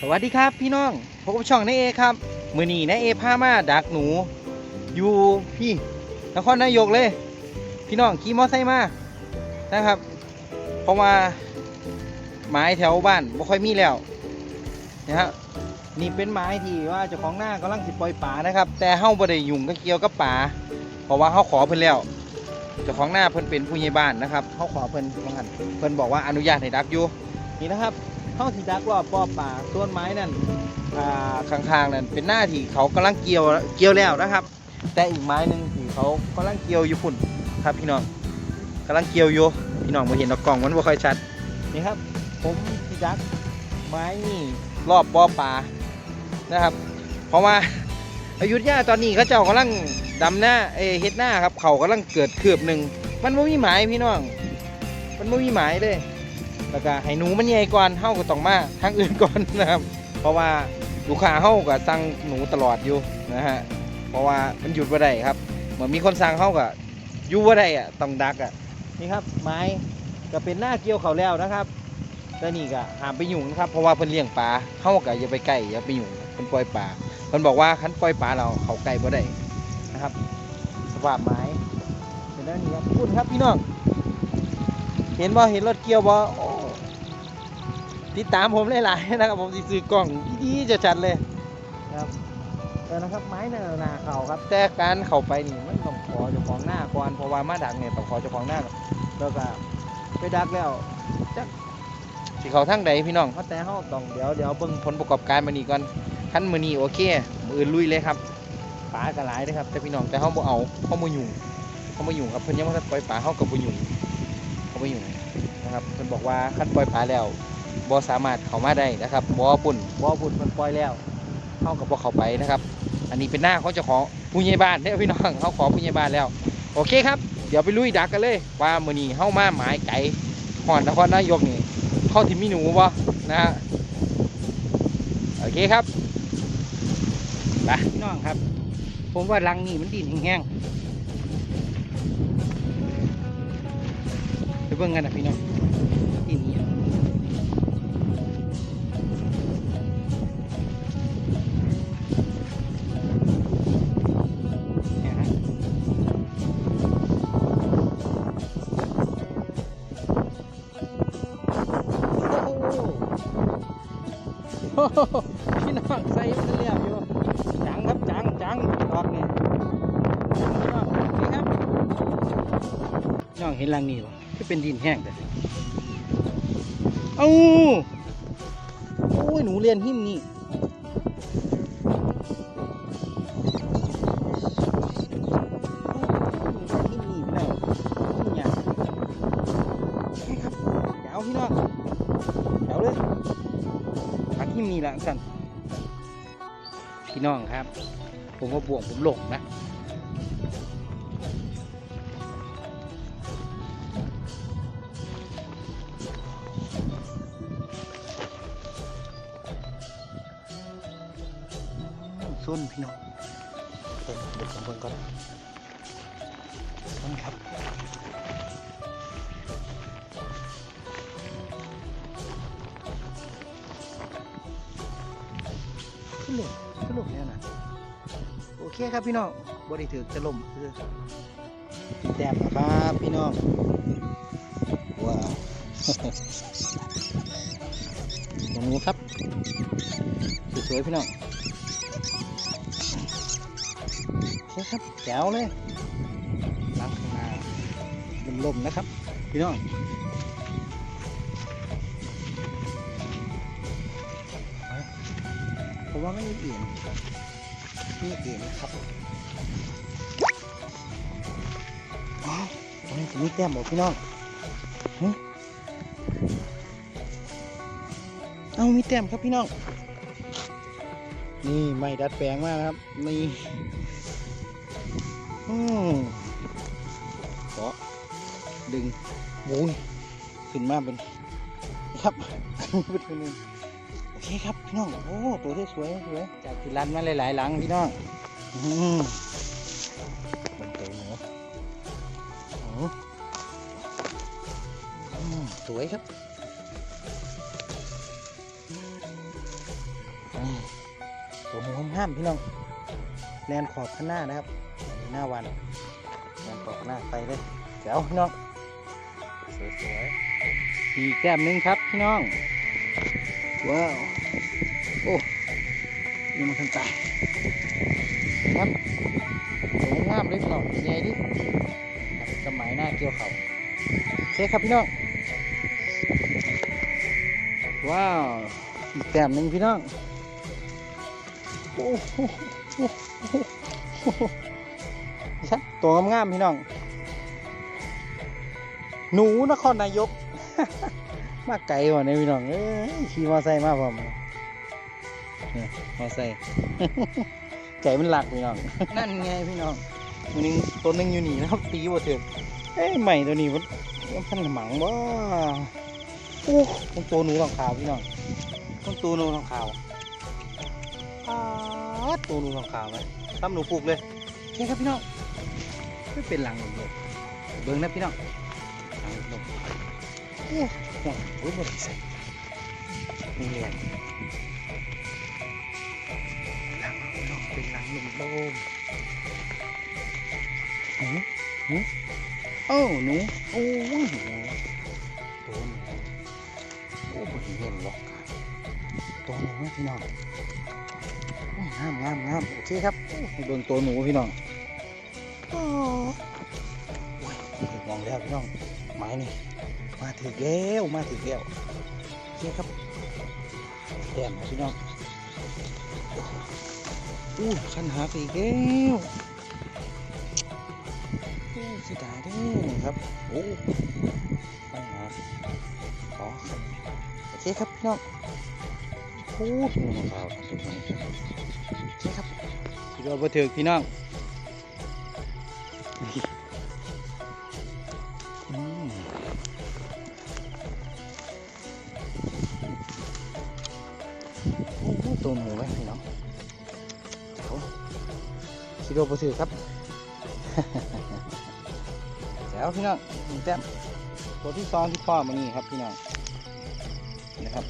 สวัสดีครับพี่น้องพบกับช่องนายเอครับ มือนีนายเอพามาดักหนู อยู่พี่นครนายกเลย พี่น้องขี่มอไซค์มานะครับ เพราะว่าไม้แถวบ้านไม่ค่อยมีแล้วนะฮะนี่เป็นไม้ที่ว่าเจ้าของหน้ากำลังสิปล่อยป่านะครับ แต่เฮ้าบ่ได้ยุ่งก็เกี่ยวกับป่าเพราะว่าเฮาขอเพิ่นแล้วเจ้าของหน้าเพิ่นเป็นผู้ใหญ่บ้านนะครับเฮาขอเพิ่นว่างันเพิ่นบอกว่าอนุญาตให้ดักอยู่นี่นะครับ เข้าสีดักรอบปอป่าต้นไม้นั่นอ่าข้างๆนั่นเป็นหน้าที่เขากำลังเกี่ยวเกี่ยวแล้วนะครับ แต่อีกไม้หนึ่งที่เขากำลังเกี่ยวอยู่พุ่นครับพี่น้องกำลังเกี่ยวอยู่พี่น้องมาเห็นดอกกล่องมันบ่ค่อยชัดนี่ครับ ผมสีดักไม้นี่รอบปอป่านะครับ เพราะว่าอายุธยาตอนนี้เขาเจ้ากำลังดำหน้าเอเฮ็ดหน้าครับเขากำลังเกิดคืบหนึ่งมันไม่มีหมายพี่น้อง มันไม่มีหมายเลย แล้วก็ให้หนูมันใหญ่ก่อนเฮาก็ต้องมาทางอื่นก่อนนะครับ เพราะว่าลูกค้าเฮาก็สั่งหนูตลอดอยู่นะฮะเพราะว่ามันหยุดบ่ได้ครับเหมือนมีคนสั่งเฮาก็อยู่บ่ได้อะต้องดักอะนี่ครับไม้ก็เป็นหน้าเกี่ยวเขาแล้วนะครับแต่นี่ก็หามไปยุ่งนะครับเพราะว่าเพิ่นเลี้ยงปลาเฮาก็อย่าไปใกล้อย่าไปยุ่งเพิ่นปล่อยปลาเพิ่นบอกว่าคันปล่อยปลาเราเขาใกล้บ่ได้นะครับ สภาพไม้เป็นด้านนี้ครับพูดครับพี่น้องเห็นบ่เห็นรถเกี่ยวบ่โติดตามผมหลายๆนะครับผมสิซื้อกล้องดีๆจะจัดเลยนะครับแต่นะครับไม้เนินนาเขาครับแต่การเข้าไปนี่มันต้องขอเจ้าของหน้าก่อนเพราะว่ามาดักเนี่ยต้องขอเจ้าของหน้าก่อนแล้วก็ไปดักแล้วจักสิเขาทางใดพี่น้องเพราะแต่เฮาต้องเดี๋ยวเดี๋ยวเบิ่งผลประกอบการมานี่ก่อนคันมือนีโอเคมือลุยเลยครับปลาก็หลายเด้อครับแต่พี่น้องแต่เฮาบ่เอาเฮาบ่ยุ่งเฮาบ่ยุ่งครับเพิ่นยังบ่ทันปล่อยปลาเฮาก็บ่ยุ่งเขาไม่อยู่นะครับเพิ่นบอกว่าคันปล่อยปลาแล้ว บ่สามารถเข้ามาได้นะครับบ่อปุ่นบ่อปุ่นมันปล่อยแล้วเข้ากับบ่เข้าไปนะครับ อันนี้เป็นหน้าเขาจะขอผู้ใหญ่บ้านเด้พี่น้องเขาขอผู้ใหญ่บ้านแล้ว โอเคครับเดี๋ยวไปลุยดักกันเลยว่ามือนี้เฮามาหมายไก่ฮอดนครนายกนี่เข้าที่มีหนูบ่นะฮะโอเคครับไปพี่น้องครับ ผมว่ารังนี่มันดินแห้งๆไปเบิ่งกันนะพี่น้อง พี่น้องใส่มันเรียบอยู่จังครับจังจังดอกนี่พี่น้องนี่ครับน้องเห็นรังนี่บ่ที่เป็นดินแห้งแต่เอ้าโอ้ยหนูเรียนหิมนี่ ละสั่นพี่น้องครับ ผมว่าบวงผมหลงนะส้นพี่น้องเปิดเด็กของเพิ่นก่อน เคครับพี่น้องบริถือจะล่มคือแต้มนะครับพี่น้องว้าวตรงนี้ครับสวยๆพี่น้องโอเคครับแจ๋วเลยล้างข้างหน้าลมๆนะครับ พี่น้องผมว่าไม่มีเอี่ยม มีเอี่ยมนะครับอ๋อตรงนี้จะมีแต้มบอกพี่น้องเอามีแต้มครับพี่น้อง นี่ไม่ดัดแปลงมากครับนี่อืมขอดึงโอ้ยขึ้นมาเป็นครับเป็นนึง โอเคครับพี่น้อง โอ้ตัวที่สวยสวยจากที่รันมาหลายๆหลังพี่น้องอืมเป็นตัวหนูโอ้อืมสวยครับห้ามพี่น้องแลนขอบข้างหน้านะครับอันนี้หน้าวันแลนขอบหน้าไปเลยแจ๋วพี่น้องสวยๆมีแก้มหนึงครับพี่น้อง ว้าว โอ้นี่มันทันใจครับสวยงามเลยพี่น้องใหญ่ดิสมัยหน้าเกี่ยวเขาโอเคครับพี่น้อง ว้าวอีกแต้มหนึ่งพี่น้อง โอ้โหโอ้โหโอ้โหชัดตัวงามๆพี่น้อง หนูนครนายก มาไกลกว่านี้พี่น้องเอ้ยขี่มอไซค์มาพร้อมเนี่ยมอไซค์ใจมันหลักพี่น้อง นั่นไงพี่น้องตัวหนึงตัวหนึงอยู่นี่นะครับตีบ่ถึงเอ้ยใหม่ตัวนี้มันมันพันหมังบ่โอ้มันตัวหนูรองขาวพี่น้องมันตัวหนูรองขาวอ้าดตัวหนูรองขาวไหมทำหนูปลูกเลยโอเคครับพี่น้องไม่เป็นหลังหนูเลยเบิ่งนะพี่น้องหลังหนู โอ้โหโอ้ยบไดใส่นี่เรียนหลังหนูน้องเป็นหลังหนุ่มโลมหนูหนูเอ้าหนูโอ้หนูตัวหนูโอ้บไดเห็นหรอกค่ะตัวหนูนะพี่น้องงามงามงามโอเคครับโอ้ยเบิ่งตัวหนูพี่น้องโอ้ยถึงมองแล้วพี่น้องไม้นี่ มาถึงแล้วมาถึงแล้วโอเคครับแต้มพี่น้องอู้ขันหาไปอีกแล้วโอ้สีดายเด้ครับโอ้ขันหาอ๋อโอเคครับพี่น้องโอ้ถุงมะพร้าวถุงมะพร้าวโอเคครับพี่เราบันทึกพี่น้อง คิดว่าบันทึกครับแล้วพี่น้องหนึ่งแต้มตัวที่สองที่พ่อมานี่ครับพี่น้องนะครับ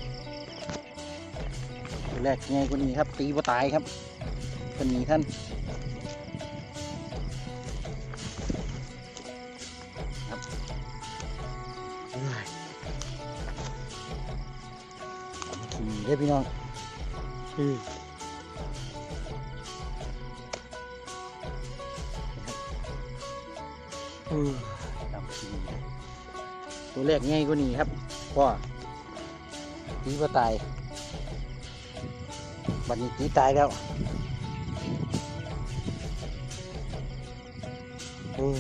ตัวแรกไงกว่านี้ครับ ตีบ่ตายครับเป็นนี้ท่านครับเอ้ยขี่ได้พี่น้องอือ ตัวแรกไงกว่านี้ครับพ่อตีบ่ตายบัดนี้ตีตายแล้วโอ้ย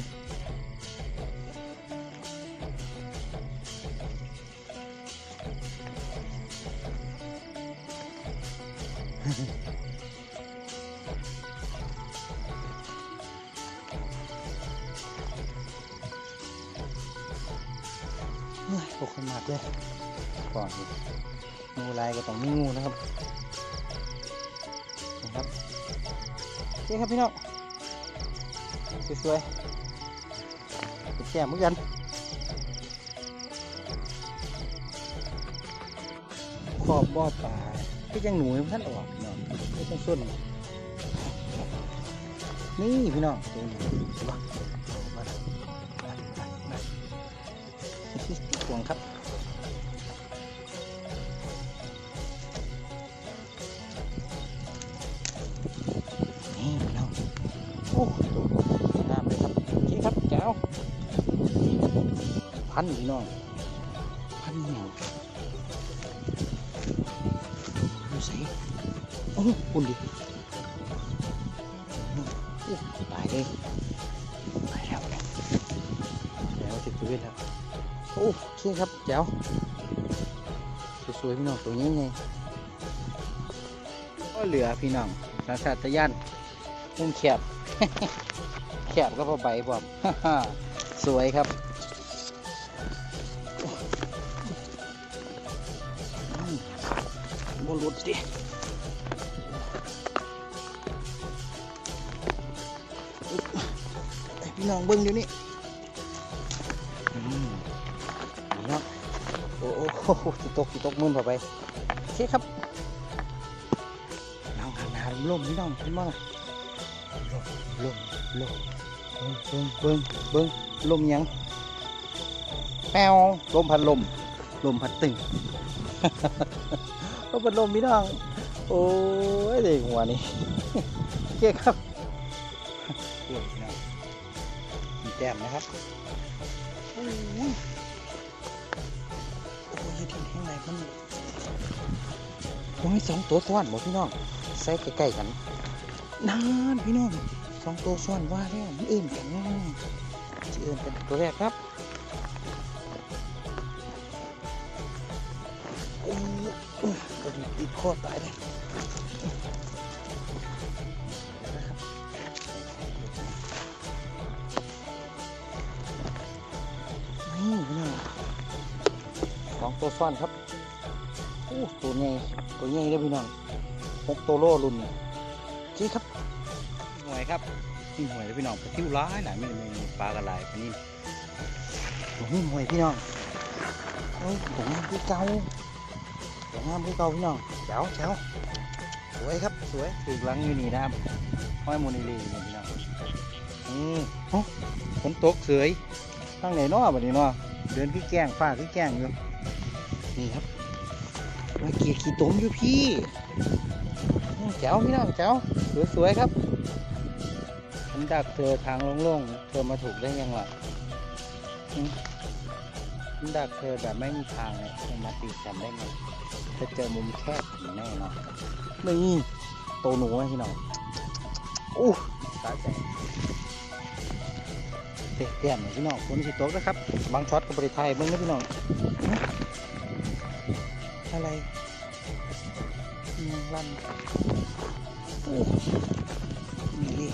เลยก่อนดิงูลายก็ต้องมีงูนะครับนะครับโอเคครับพี่น้องสวยๆแก้มเหมือนกันขอบบ่อป่าที่ยังหนูท่านออกพี่น้องไม่ต้องส้นนี่พี่น้องตัวหนูใช่ปะมาแล้วมามามาห่วงครับ พันพี่น้องพันเหนียวดูสิโอ้คุณดิตายเลยตายแล้วแล้วติดตัวแล้วโอ้โอเคครับแจ๋วสวยๆพี่น้องตัวนี้ไงก็เหลือพี่น้องสัญชาตญาณมุมแคบแคบก็พอใบผมสวยครับ บนรถดิอึ๊บให้พี่น้องเบิ้งเดี๋ยวนี้อืมนี่เนาะโอ้โหสิตกสิตกมืนพอไปโอเคครับนั่งหันหน้าเลมพี่น้องเห็นบ่ล่ะลมลมลมเบิ้งเบิ้งเบิ้งลมหยังแปวลมพัดลมลมพัดตึง ลมพัดลมพี่น้อง โอ้ยเด็กหัวนี่โอเคครับเดี๋ยวพี่น้องมีแต้มนะครับโอ้ยโอ้ยที่ข้างในมันโอ้ยสองตัวซ้อนบ่พี่น้องใส่ใกล้ๆกันนานพี่น้องสองตัวซ้อนว่าแล้วมันอื่นกันจะอื่นกันตัวแรกครับ ตัวนี้ติดคอตายเลยนี่พี่น้องสองตัวซ่อนครับโอ้ตัวใหญ่ตัวใหญ่เลยพี่น้องหกตัวโลรุ่นนี่จี้ครับหน่วยครับนี่หน่วยเลยพี่น้องปลาทิวร้ายหลายไม่ไม่ปลากระไรปลานิ่มตัวนี้หน่วยพี่น้องโอ้ยผมคือเก่าตัว งามคือเก่าพี่น้องเจ้าเจ้าสวยครับสวยถือหลังอยู่นี่นะครับห้อยโมนิลีอยู่นี่พี่น้องอืมโอ้ฝนตกเสยตั้งไหนเนาะบัดนี้เนาะเดินคือแกล้งฟ้าคือแกล้งอยู่นี่ครับมาเกียร์ขี่ตมอยู่พี่อืมแจ๋วพี่น้องแจ๋วสวยๆครับฉันดักเธอทางโล่งๆเธอมาถูกได้ยังล่ะอืมฉัน ดักเธอแบบไม่มีทางเนี่ยเธอมาตีฉันได้ไงเธอเจอมุมแคบถึงแน่เนาะนี่โตหนูไหมพี่น้องอู้สาใจเตะแก้มพี่น้องฝนสิตกนะครับ บางช็อตก็บริไทยเบิ่งนะพี่น้องอะไรอืมลั่นโอ้นี่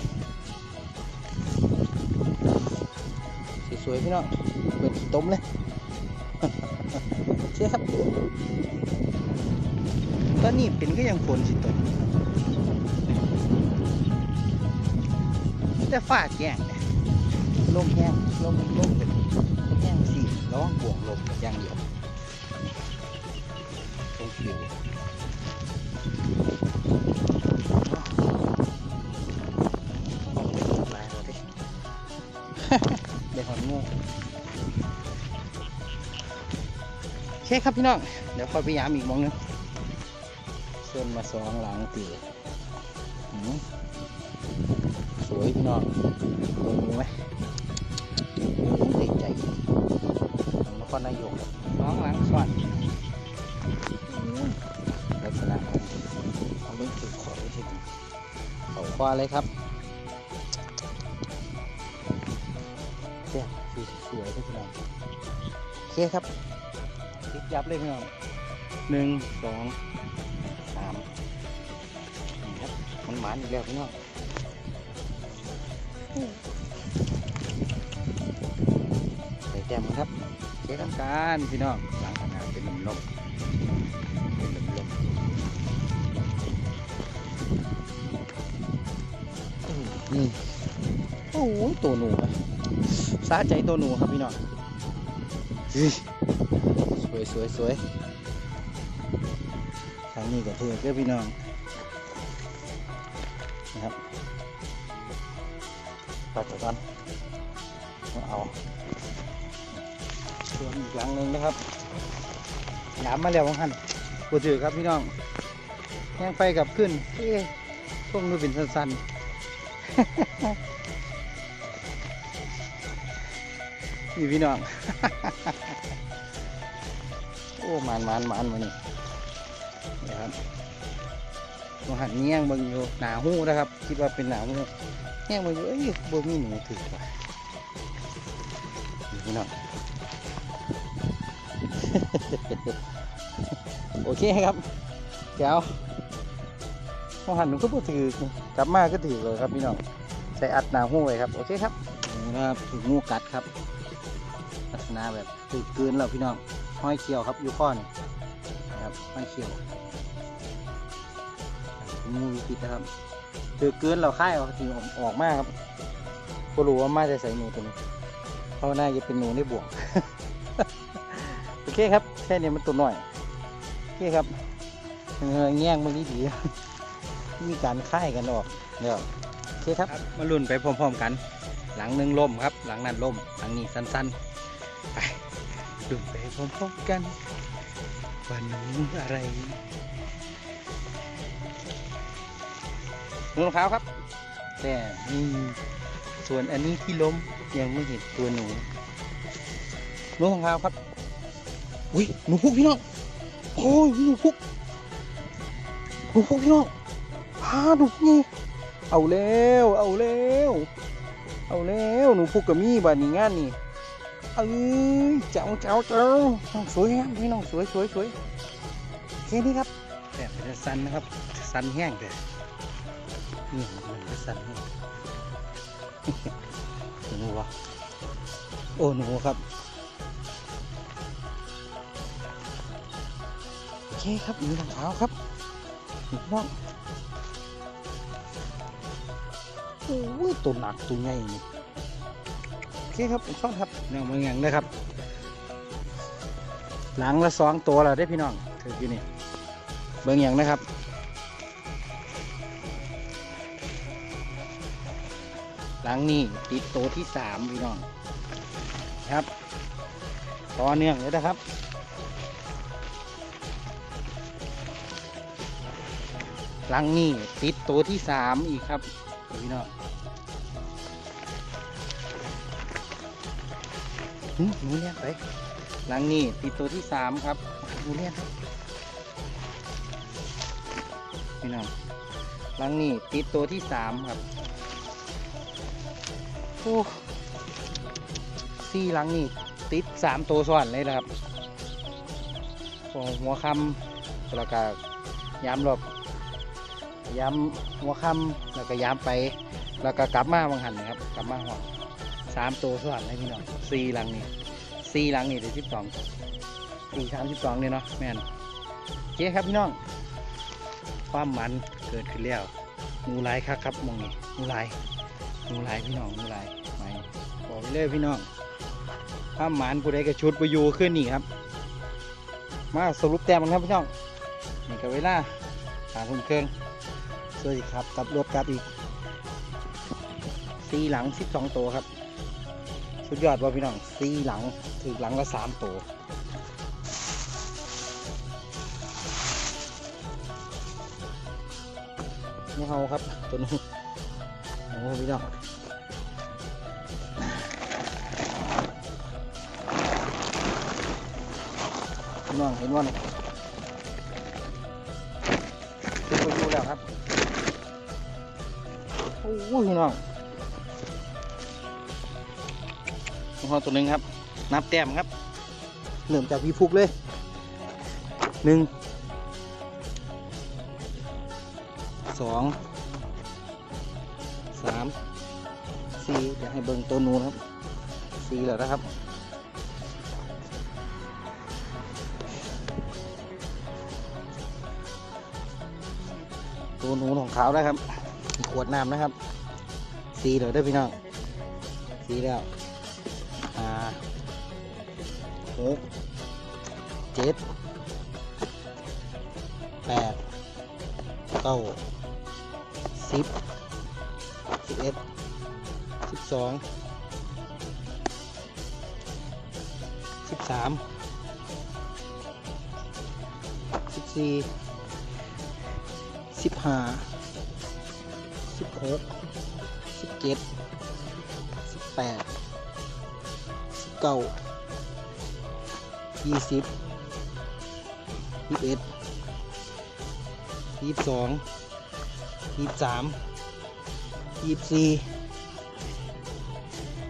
สวยๆพี่น้องเปิดต้มเลย ครับ ตอนนี้เป็นก็ยังฝนสิตกแต่ฟาดแย่งเนี่ยลมแห้งลมลมเป็นแห้งสิระวังบวกลมอย่างเดียวตรงผิว คครับพี่น้อง เดี๋ยวคอยพยายามอีกมองหนึงเส้นมาสองหลังตีสวยพี่น้องลงไหมติดใจของนครนายกน้องหลังสวัสดลักษณะของเอาเรื่องจุดขอไว้ที่นี่เขาคว้าเลยครับเสียสวยๆด้วยพี่น้องโอเคครับ ติดยับเลยพี่น้องหนึ่งสองสามนี่ครับมันหมานอีกแล้วพี่น้องใส่แก้มครับเช็คทำการพี่น้องหล้างขนาดเป็นลมลมเป็นลมลมนี่โอ้โหตัวหนูอะสาใจตัวหนูครับพี่น้อง วยสวยสวยทางนี้ก็เถือกเพี่น้องนะครับไปต่อกันเอาส่วนอีกหลังหนึ่งนะครับหยามมาแล้วหันกูถือครับพี่น้องแห้งไฟกลับขึ้นเอ๊ะพวกนู้เป็นสั้นๆนี่พี่น้อง โอ้มันมันมันมานี่นะครับมหันแง่งเบิ่งอยู่หนาหูนะครับ คิดว่าเป็นหนาหูแง่งเบิ่งอยู่เอ้ยบ่มีหนูถือว่ะนี่พี่น้องโอเคครับเดี๋ยวมองหันหนูก็พูดถือกลับมาก็ถือเลยครับพี่น้องใส่อัดหนาหูไว้ครับ โอเคครับนี่นะครับถูกงูกัดครับลักษณะแบบถือเกินแล้วพี่น้อง ห้อยเขียวครับอยู่ข้อนี่นะครับห้อยเขียวงูมีพิษนะครับถือเกินเราค่ายเอาถือออกมากครับก็รู้ว่ามาจะใส่หนูตัวนี้เพราะน่าจะเป็นหนูในบ่วงโอเคครับแค่นี้มันตัวหน่อยโอเคครับเออแง่งมันดีดีมีการค่ายกันออกเดี๋ยวโอเคครับมาลุ้นไปพร้อมๆกัน หลังหนึ่งล่มครับ หลังนั้นล่มหลังนี้สั้นๆไป ลุ้นไปพร้อมๆกันว่าหนูอะไรหนูรองเท้าครับ แต่นี่ส่วนอันนี้ที่ล้มยังไม่เห็นตัวหนูหนูรองเท้าครับ อุ้ยหนูพุกพี่น้องโอ้ยหนูพุกหนูพุกพี่น้องพาหนูพุกนี่เอาแล้ว เอาแล้ว เอาแล้ว หนูพุกกับมี่บ้านนี้งานนี่ เอ้ยเจ้าเจ้าเจ้าน้องสวยงามพี่น้องสวยสวยสวยแค่นี้ครับแต่เป็นสันนะครับสันแห้งแต่นี่มันเป็สันแห้งหนูวะโอ้หนูครับโอเคครับมีรองเท้าครับนี่พี่น้องโอ้ยตัวหนักตัวใหญ่นี่ เคครับผมชอบครับแนวมือยังนะครับ หลังละสองตัวแล้วได้พี่น้องถืออยู่นี่เบิ่งอย่างนะครับหลังนี้ติดตัวที่สามพี่น้องครับต่อเนื่องเลยนะครับหลังนี้ติดตัวที่สามอีกครับพี่น้อง หนูเลี้ยงไปหลังนี้ติดตัวที่สามครับหนูเลี้ยงครับพี่น้องหลังนี้ติดตัวที่สามครับโอ้สี่หลังนี้ติดสามตัวซ้อนเลยนะครับหัวคำแล้วก็ยามรอบย้ำหัวค่ำแล้วก็ย้ำไป แล้วก็กลับมาบางหันนะครับ กลับมาหัว สามตัวสวนเลยพี่น้องสี่หลังนี่สี่หลังนี่เดี๋ยวสิบสองสี่สามสิบสองเนี่ยเนาะแม่นโอเครับพี่น้อง ความมันเกิดขึ้นแล้วหนูลายครับครับมองนี้หนูลายหนูลายพี่น้องหนูลายไปบอกไปเลยพี่น้องความมันผู้ใดกระชุดไปอยู่ขึ้นนี่ครับ มาสรุปแต้มกันครับพี่น้องนี่ก็เวลาหาทุ่มเครื่องสวัสดีครับกับรถกับอีกสี่หลังสิบสองตัวครับ สุดยอดว่าพี่น้องสีหลังถือหลังละสามตัวนี่เขาครับตัวนู้นโอ้พี่น้องพี่น้องเห็นว่าเนี่ยเป็นตัวอยู่แล้วครับโอ้พี่น้อง อตัวหนึ่งครับ นับแต้มครับเริ่มจากพี่ฟุกเลยหนึ่งสองสามสี่เดี๋ยวให้เบิ่งตัวนูนครับสี่แล้วนะครับตัวนูนของเขาได้ครับ ขวดน้ำนะครับ สีเหลือได้พี่น้อง สีแล้ว หกเจ็ดแปดเก้าสิบสิบเอ็ดสิบสองสิบสามสิบสี่สิบห้าสิบหกสิบเจ็ดสิบแปดสิบเก้า ยี่สิบยี่สิบเอ็ดยี่สิบสองยี่สิบสามยี่สิบสี่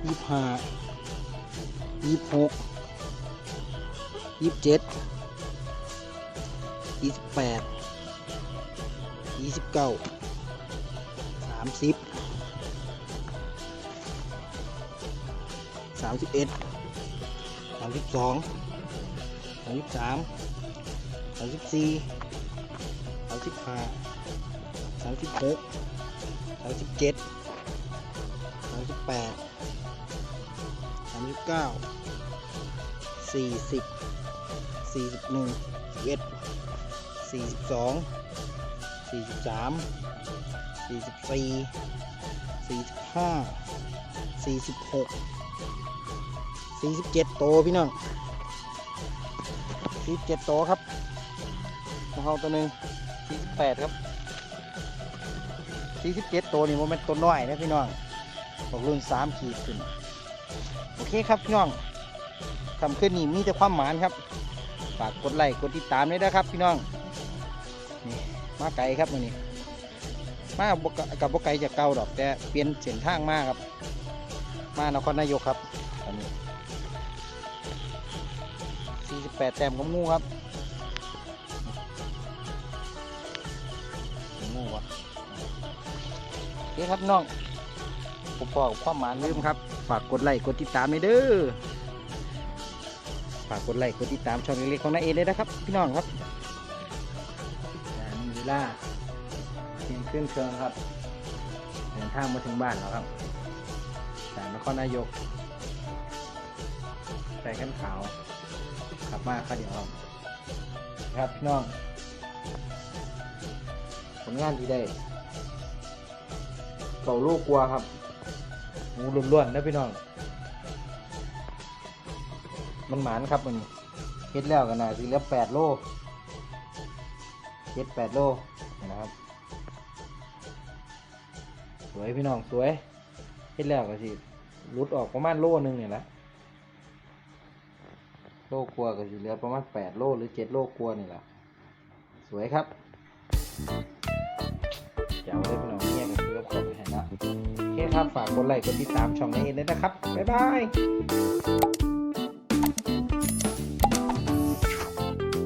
ยี่สิบห้ายี่สิบหกยี่สิบเจ็ดยี่สิบแปดยี่สิบเก้าสามสิบสามสิบเอ็ดสามสิบสองามสิบสามสามสิบสี่สามสิบห้าสามสิบหกสามสิบเจ็ดสามสิบแปดสามสิบเก้าสี่สิบสี่สิบหนึ่งสิบเอ็ดสี่สิบสองสี่สิบสามสี่สิบสี่สี่สิบห้าสี่สิบหกสี่สิบเจ็ดโตพี่น้อง สี่สิบเจ็ดโตครับของเขาตัวหนึ่งสี่สิบแปดครับสี่สิบเจ็ดโตนี่โมเมนต์ตัวน้อยนะพี่น้องบอกรุ่นสามขีดขึ้น โอเคครับพี่น้องคำขึ้นนี่มีแต่ความหมานครับ ฝากกดไลค์กดติดตามด้วยนะครับ พี่น้องนี่มาไกลครับวันนี้มาบกกับบกไกลจากเก่าดอกแต่เปลี่ยนเส้นทางมากครับ มานครนายกครับตอนนี้ 48 แต้มของงูครับงูวะโอเคครับพี่น้องผมบอกความหมายลืมครับ ฝากกดไลค์กดติดตามด้วยเด้อฝากกดไลค์กดติดตามช่องเล็กๆของนายเอเลยนะครับ พี่น้องครับอ่ามีเวลาเที่ยงขึ้นเครื่องครับเดินทางมาถึงบ้านแล้วครับจากนครนายกใส่กันขาว ขับมาค่ะเดี๋ยวครับครับพี่น้องผลงานที่ได้เก่าลูกกลัวครับหมูล้วนๆนะพี่น้อง มันหมานครับมันเฮ็ดแล้วกันนะสิเหลือแปดโลเฮ็ดแปดโลนะครับ สวยพี่น้องสวยเฮ็ดแล้วก็สิรุดออกประมาณโลหนึงเนี่ยแหละโลกลัวก็สิเหลือประมาณแปดโลหรือเจ็ดโลกลัวนี่แหละสวยครับเจ้าเลยพี่น้องเนี่ยก็คือขอบไปให้นะโอเคครับฝากกดไลค์กดติดตามช่องนี้เลยนะครับบ๊ายบาย